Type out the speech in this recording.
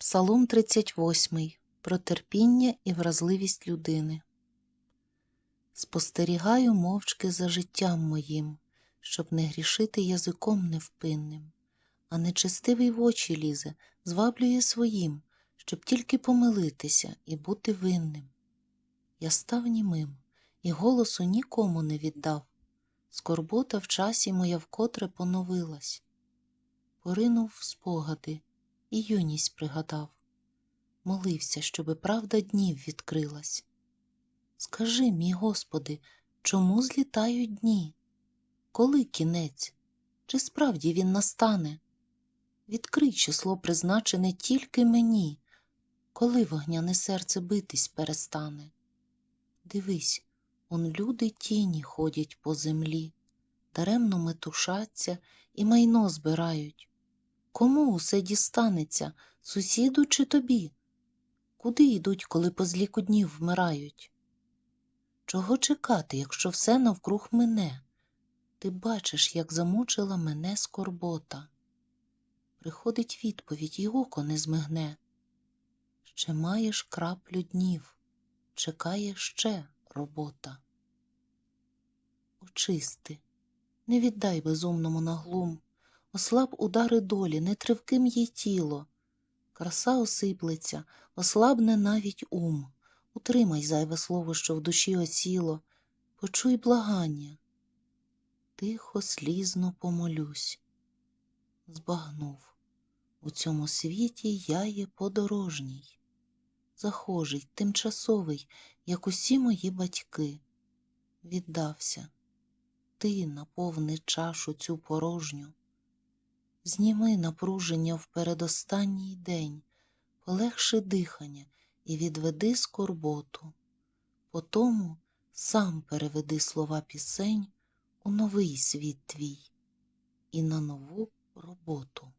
Псалом 38 про терпіння і вразливість людини. Спостерігаю мовчки за життям моїм, щоб не грішити язиком невпинним, а нечестивий в очі лізе, зваблює своїм, щоб тільки помилитися і бути винним. Я став німим і голосу нікому не віддав. Скорбота в часі моя вкотре поновилась. Поринув в спогади і юність пригадав. Молився, щоби правда днів відкрилась. Скажи, мій Господи, чому злітають дні? Коли кінець? Чи справді він настане? Відкрий число призначене тільки мені, коли вогняне серце битись перестане. Дивись, он люди тіні ходять по землі, даремно метушаться і майно збирають. Кому усе дістанеться, сусіду чи тобі? Куди йдуть, коли по зліку днів вмирають? Чого чекати, якщо все навкруг мене? Ти бачиш, як замучила мене скорбота. Приходить відповідь, і око не змигне. Ще маєш краплю днів, чекає ще робота. Очисти, не віддай безумному наглум, ослаб удари долі, не тривким їй тіло. Краса осиплеться, ослабне навіть ум. Утримай зайве слово, що в душі осіло, почуй благання. Тихо, слізно помолюсь. Збагнув. У цьому світі я є подорожній, захожий, тимчасовий, як усі мої батьки. Віддався. Ти наповни чашу цю порожню. Зніми напруження в передостанній день, полегши дихання і відведи скорботу. Потому сам переведи слова пісень у новий світ твій і на нову роботу.